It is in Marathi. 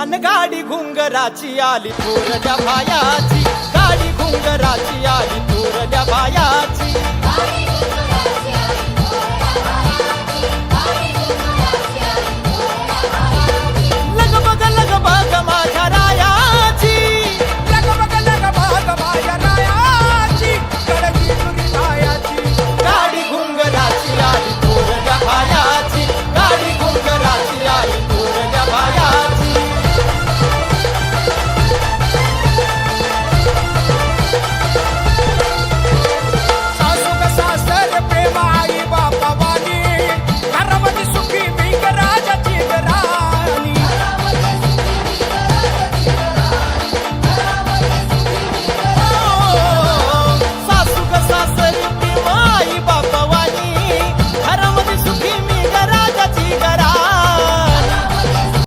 अन गाडी घुंगराची आली. थोरल्या भायाची Asal, oh.